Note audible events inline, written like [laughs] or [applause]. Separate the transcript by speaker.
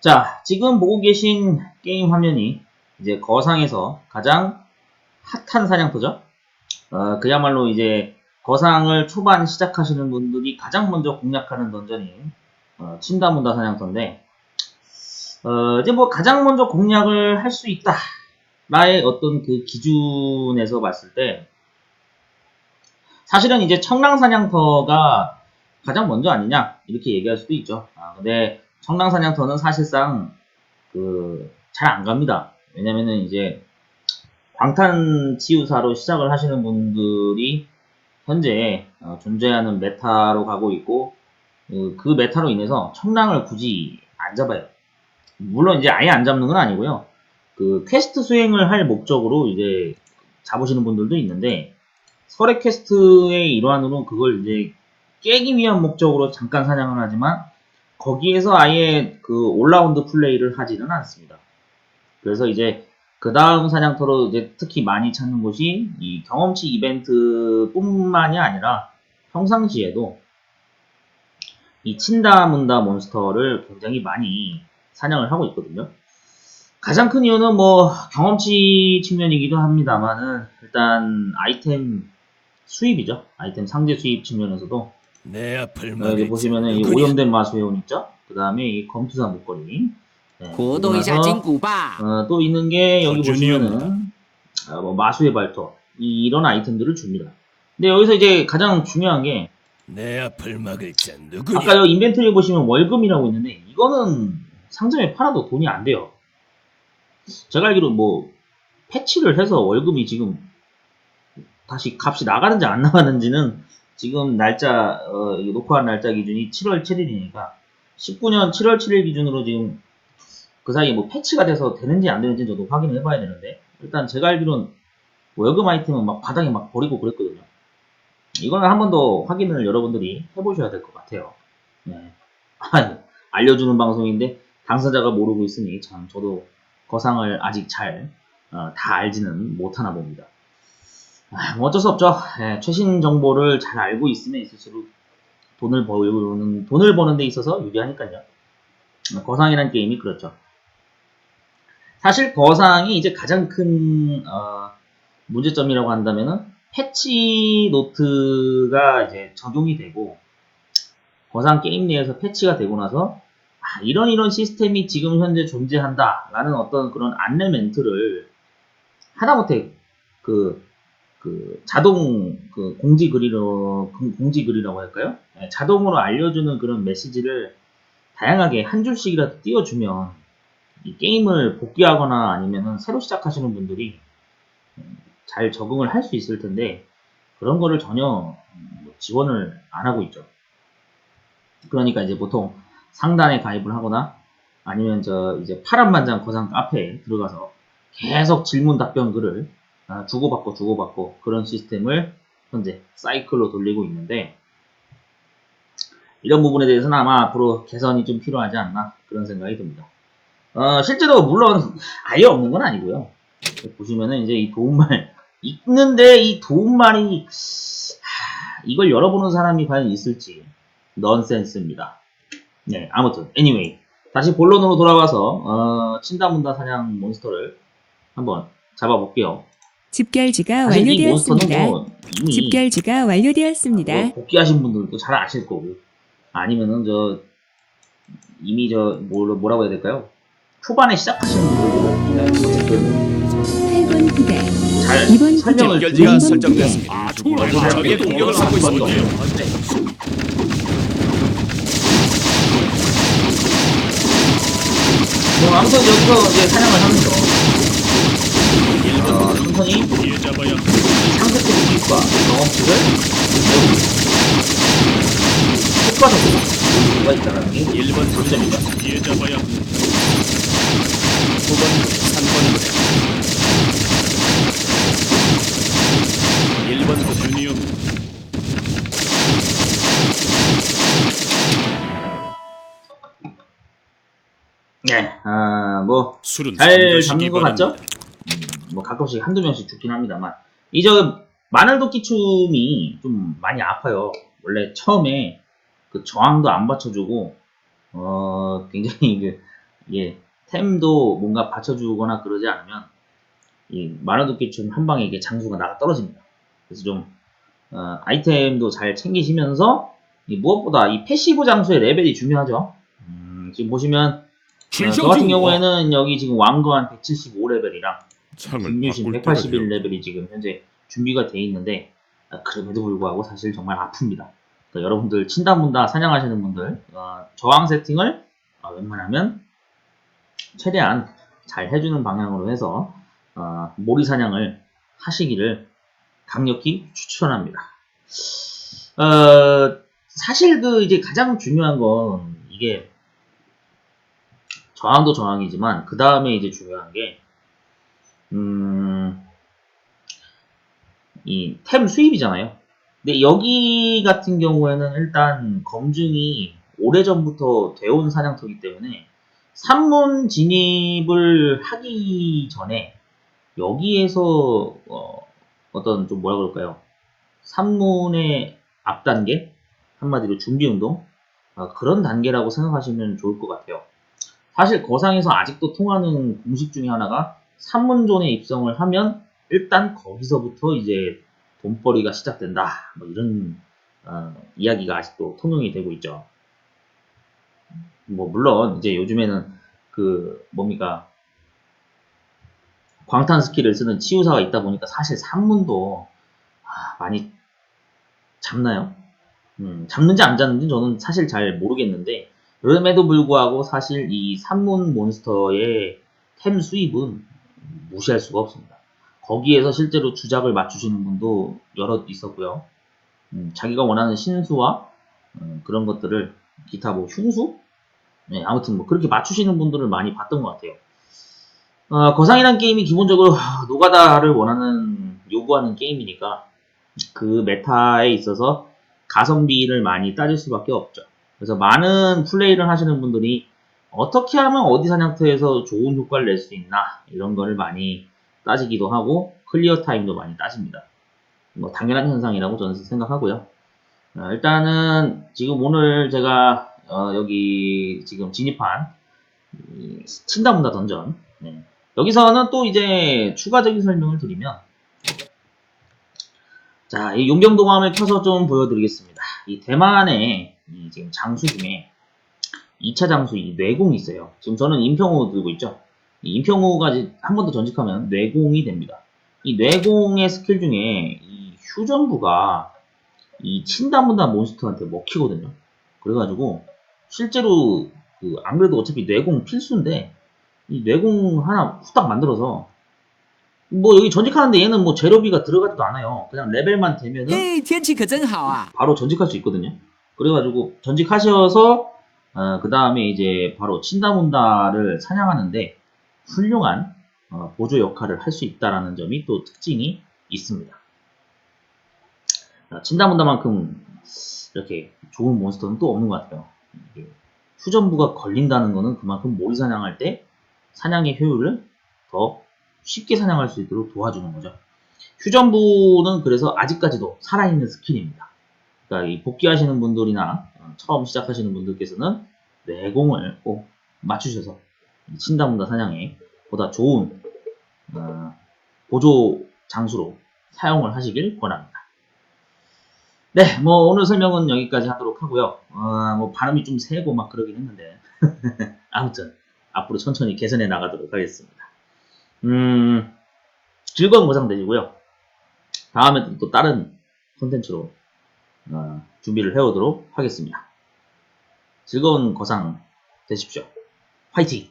Speaker 1: 자, 지금 보고 계신 게임 화면이 이제 거상에서 가장 핫한 사냥터죠. 어, 그야말로 이제 거상을 초반 시작하시는 분들이 가장 먼저 공략하는 던전인 어, 친다문다 사냥터인데 어, 이제 뭐 가장 먼저 공략을 할 수 있다. 나의 어떤 그 기준에서 봤을 때 사실은 이제 청랑 사냥터가 가장 먼저 아니냐 이렇게 얘기할 수도 있죠. 아, 근데 청랑사냥터는 사실상 그 잘 안 갑니다. 왜냐면은 이제 광탄치유사로 시작을 하시는 분들이 현재 어, 존재하는 메타로 가고 있고 그, 그 메타로 인해서 청랑을 굳이 안 잡아요. 물론 이제 아예 안 잡는 건 아니고요. 그 퀘스트 수행을 할 목적으로 이제 잡으시는 분들도 있는데 설의 퀘스트의 일환으로 그걸 이제 깨기 위한 목적으로 잠깐 사냥을 하지만 거기에서 아예 그 올라운드 플레이를 하지는 않습니다. 그래서 이제 그 다음 사냥터로 이제 특히 많이 찾는 곳이 이 경험치 이벤트뿐만이 아니라 평상시에도 이 친다 문다 몬스터를 굉장히 많이 사냥을 하고 있거든요. 가장 큰 이유는 뭐 경험치 측면이기도 합니다만은 일단 아이템 수입이죠. 아이템 상대 수입 측면에서도
Speaker 2: 내 앞을
Speaker 1: 네, 여기 보시면은 이 오염된 마수회원 있죠? 그 다음에 이 검투사 목걸이. 네, 그 고도이사
Speaker 3: 진구바.
Speaker 1: 어, 또 있는 게 여기 보시면은 어, 뭐 마수의 발톱 이런 아이템들을 줍니다. 근데 여기서 이제 가장 중요한 게
Speaker 2: 내 앞을 막을 자 누구?
Speaker 1: 아까 여기 인벤토리 보시면 월급이라고 있는데 이거는 상점에 팔아도 돈이 안 돼요. 제가 알기로 뭐 패치를 해서 월급이 지금 다시 값이 나가는지 안 나가는지는 지금 날짜 어, 이 녹화한 날짜 기준이 7월 7일이니까 19년 7월 7일 기준으로 지금 그 사이에 뭐 패치가 돼서 되는지 안 되는지 저도 확인을 해봐야 되는데 일단 제가 알기로는 월금 아이템은 막 바닥에 막 버리고 그랬거든요. 이거는 한 번 더 확인을 여러분들이 해보셔야 될 것 같아요. 네. 아, 알려주는 방송인데 당사자가 모르고 있으니 참 저도 거상을 아직 잘 어, 다 알지는 못하나 봅니다. 아, 뭐 어쩔 수 없죠. 예, 최신 정보를 잘 알고 있으면 있을수록 돈을 버는 돈을 버는 데 있어서 유리하니까요. 거상이라는 게임이 그렇죠. 사실 거상이 이제 가장 큰 어, 문제점이라고 한다면은 패치 노트가 이제 적용이 되고 거상 게임 내에서 패치가 되고 나서 아, 이런 이런 시스템이 지금 현재 존재한다라는 어떤 그런 안내 멘트를 하다못해 그, 그 자동 그 공지 글이로 공지 글이라고 할까요? 네, 자동으로 알려주는 그런 메시지를 다양하게 한 줄씩이라도 띄워주면 이 게임을 복귀하거나 아니면은 새로 시작하시는 분들이 음, 잘 적응을 할 수 있을 텐데 그런 거를 전혀 뭐 지원을 안 하고 있죠. 그러니까 이제 보통 상단에 가입을 하거나 아니면 저 이제 파란만장 거상 카페에 들어가서 계속 질문 답변 글을 아, 주고받고 주고받고 그런 시스템을 현재 사이클로 돌리고 있는데 이런 부분에 대해서는 아마 앞으로 개선이 좀 필요하지 않나 그런 생각이 듭니다. 어, 실제로 물론 아예 없는 건 아니고요. 보시면은 이제 이 도움말 [laughs] 있는데 이 도움말이 하, 이걸 열어보는 사람이 과연 있을지 넌센스입니다. 네, 아무튼 anyway 다시 본론으로 돌아와서 어, 친다문다 사냥 몬스터를 한번 잡아볼게요.
Speaker 4: 집결지가
Speaker 1: 사실 이 몬스터는
Speaker 4: 완료되었습니다.
Speaker 1: 뭐 이미
Speaker 4: 집결지가 완료되었습니다.
Speaker 1: 뭐 복귀하신 분들도 잘 아실 거고 아니면은 저 이미 저 뭐, 뭐라고 해야 될까요? 초반에 시작하시는 분들도 네, 어쨌든
Speaker 4: 8번 부대,
Speaker 1: 잘
Speaker 4: 이번
Speaker 1: 설명을
Speaker 2: 집결지가 설정됐습니다.
Speaker 1: 아,
Speaker 2: 적의 공격을 받고 있습니다.
Speaker 1: 뭐 아무튼 여기서 이제 사냥을 하면서 어, 천천히 상세적 수익과 경험치를 효과적으로 수가 있다는 게
Speaker 2: 1번
Speaker 1: 장점이죠.
Speaker 2: 뒤에 잡아야 9번 3번 부대 1번 부대 유니온
Speaker 1: 네, 아, 뭐
Speaker 2: 술은
Speaker 1: 잘 잡는 것 같죠? 뭐 가끔씩 한두 명씩 죽긴 합니다만 이저 마늘도끼춤이 좀 많이 아파요. 원래 처음에 그 저항도 안 받쳐주고 어 굉장히 그 예, 템도 뭔가 받쳐주거나 그러지 않으면 이 만화도끼춤 한 방에 이게 장수가 나가 떨어집니다. 그래서 좀 어, 아이템도 잘 챙기시면서 이 무엇보다 이 패시브 장수의 레벨이 중요하죠. 음, 지금 보시면 어, 저 같은 경우에는 여기 지금 왕관 175레벨이랑
Speaker 2: 창을
Speaker 1: 김유신
Speaker 2: 바꿀 때가
Speaker 1: 181레벨이 지금 현재 준비가 돼 있는데 아, 그럼에도 불구하고 사실 정말 아픕니다. 그러니까 여러분들 친다 문다 사냥하시는 분들 어, 저항 세팅을 어, 웬만하면 최대한 잘 해주는 방향으로 해서 어, 모리 사냥을 하시기를 강력히 추천합니다. 어, 사실 그 이제 가장 중요한 건 이게 저항도 저항이지만 그 다음에 이제 중요한 게 음, 이 템 수입이잖아요. 근데 여기 같은 경우에는 일단 검증이 오래전부터 되어온 사냥터이기 때문에 산문 진입을 하기 전에 여기에서 어, 떤좀 뭐라 그럴까요? 산문의 앞 단계 한마디로 준비 운동 어, 그런 단계라고 생각하시면 좋을 것 같아요. 사실 거상에서 아직도 통하는 공식 중에 하나가 산문존에 입성을 하면 일단 거기서부터 이제 돈벌이가 시작된다. 뭐 이런 어, 이야기가 아직도 통용이 되고 있죠. 뭐 물론 이제 요즘에는 그 뭡니까 광탄 스킬을 쓰는 치유사가 있다 보니까 사실 산문도 아, 많이 잡나요? 음, 잡는지 안 잡는지 저는 사실 잘 모르겠는데 그럼에도 불구하고 사실 이 산문 몬스터의 템 수입은 무시할 수가 없습니다. 거기에서 실제로 주작을 맞추시는 분도 여럿 있었고요. 음, 자기가 원하는 신수와 음, 그런 것들을 기타 뭐 흉수? 네, 아무튼 뭐 그렇게 맞추시는 분들을 많이 봤던 것 같아요. 어, 거상이란 게임이 기본적으로 하, 노가다를 원하는 요구하는 게임이니까 그 메타에 있어서 가성비를 많이 따질 수밖에 없죠. 그래서 많은 플레이를 하시는 분들이 어떻게 하면 어디 사냥터에서 좋은 효과를 낼 수 있나 이런 거를 많이 따지기도 하고 클리어 타임도 많이 따집니다. 뭐 당연한 현상이라고 저는 생각하고요. 어, 일단은 지금 오늘 제가 어, 여기 지금 진입한 이 친다문다 던전 네. 여기서는 또 이제 추가적인 설명을 드리면 자, 이 용병도감을 켜서 좀 보여드리겠습니다. 이 대만의 이 지금 장수 중에 2차 장수 이 뇌공이 있어요. 지금 저는 임평호 들고 있죠. 임평호가 한 번 더 전직하면 뇌공이 됩니다. 이 뇌공의 스킬 중에 이 휴전부가 이 친다문다 몬스터한테 먹히거든요. 그래가지고 실제로 그 안 그래도 어차피 뇌공 필수인데 이 뇌공 하나 후딱 만들어서 뭐 여기 전직하는데 얘는 뭐 재료비가 들어가지도 않아요. 그냥 레벨만 되면은 바로 전직할 수 있거든요. 그래가지고 전직하셔서 그 다음에 이제 바로 친다문다를 사냥하는데 훌륭한 어, 보조 역할을 할 수 있다라는 점이 또 특징이 있습니다. 어, 친다문다만큼 이렇게 좋은 몬스터는 또 없는 것 같아요. 휴전부가 걸린다는 거는 그만큼 모리 사냥할 때 사냥의 효율을 더 쉽게 사냥할 수 있도록 도와주는 거죠. 휴전부는 그래서 아직까지도 살아있는 스킬입니다. 그러니까 이 복귀하시는 분들이나 어, 처음 시작하시는 분들께서는 내공을 꼭 맞추셔서 친다문다 사냥에 보다 좋은 어, 보조 장수로 사용을 하시길 권합니다. 네, 뭐 오늘 설명은 여기까지 하도록 하고요. 어, 뭐 발음이 좀 세고 막 그러긴 했는데 [laughs] 아무튼 앞으로 천천히 개선해 나가도록 하겠습니다. 음, 즐거운 보상 되시고요. 다음에 또 다른 콘텐츠로 어, 준비를 해오도록 하겠습니다. 즐거운 거상 되십시오. 화이팅!